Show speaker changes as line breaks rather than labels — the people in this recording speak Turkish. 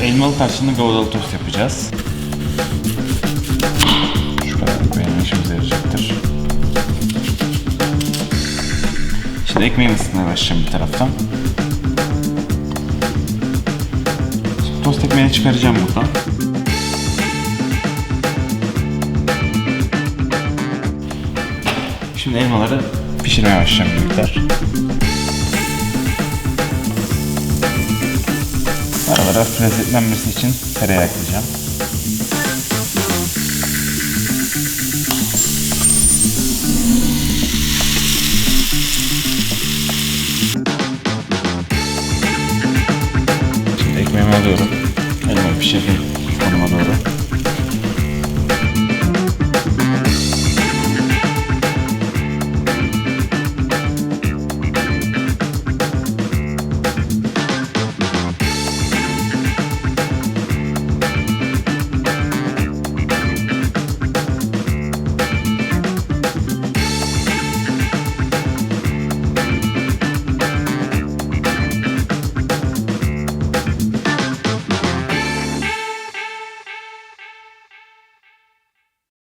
elmalı tarçınlı gavadalı tost yapacağız. Şu kadar benim işimize yarayacaktır. Şimdi ekmeğin ısıtmaya başlayacağım bir taraftan. Şimdi tost ekmeğini çıkaracağım buradan. Şimdi elmaları pişirmeye başlayacağım bir miktar. Aralara lezzetlenmesi için tereyağı ekleyeceğim. Şimdi ekmeğimi alıyorum. Elmayı pişirdim konuma doğru.